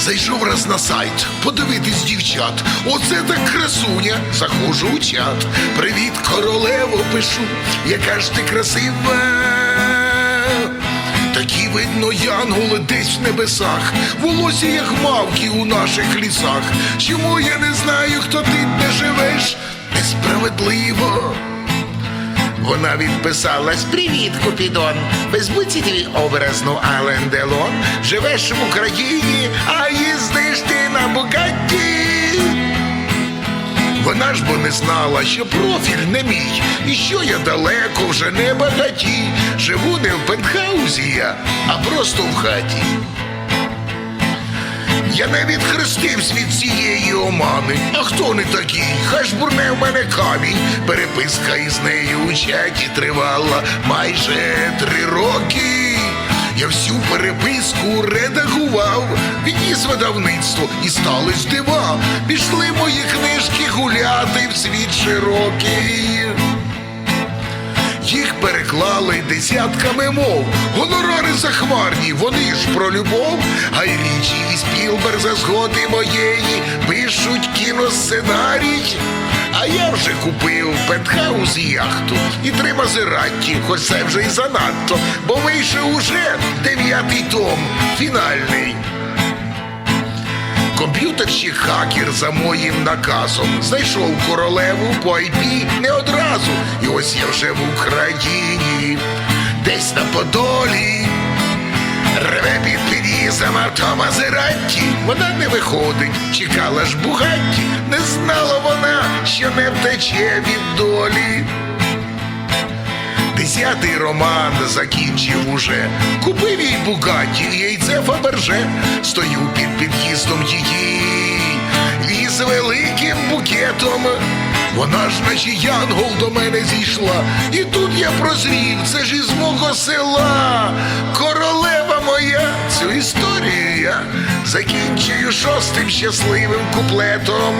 Зайшов раз на сайт, подивитись дівчат. Оце так красуня, заходжу у чат. Привіт, королево, пишу, яка ж ти красива. Такі видно янголи десь в небесах, волосся як мавки у наших лісах. Чому я не знаю, хто ти де живеш? Несправедливо. Вона відписалась Привіт, Купідон. Без будь тобі образну Ален Делон. Живеш в Україні, а їздиш ти на Бугатті. Вона ж бо не знала, що профіль не мій, і що я далеко вже не багатій. Живу не в пентхаузі я, а просто в хаті. Я не відхрестився від цієї омани. А хто не такий? Хай ж бурне в мене камінь. Переписка із нею у чаті тривала майже три роки. Я всю переписку редагував, відніс видавництво і стались дива. Пішли мої книжки гуляти в світ широкий. Переклали десятками мов. Гонорари захмарні, вони ж про любов. А й річі і Спілберг за згоди моєї пишуть кіносценарій. А я вже купив пентхаус і яхту і три Мазератті, хоч це вже й занадто, бо вийшов уже дев'ятий том, фінальний. Комп'ютерщик хакер за моїм наказом знайшов королеву по IP не одразу. І ось я вже в Україні, десь на Подолі. Реве під під'їздом авто Мазератті Вона не виходить, чекала ж Бугатті Не знала вона, що не втече від долі. Десятий роман закінчив уже. Купив їй Бугаті яйце Фаберже. Стою під під'їздом її І з великим букетом Вона ж наче янгол до мене зійшла. І тут я прозрів, це ж із мого села. Королева моя, цю історію я Закінчую шостим щасливим куплетом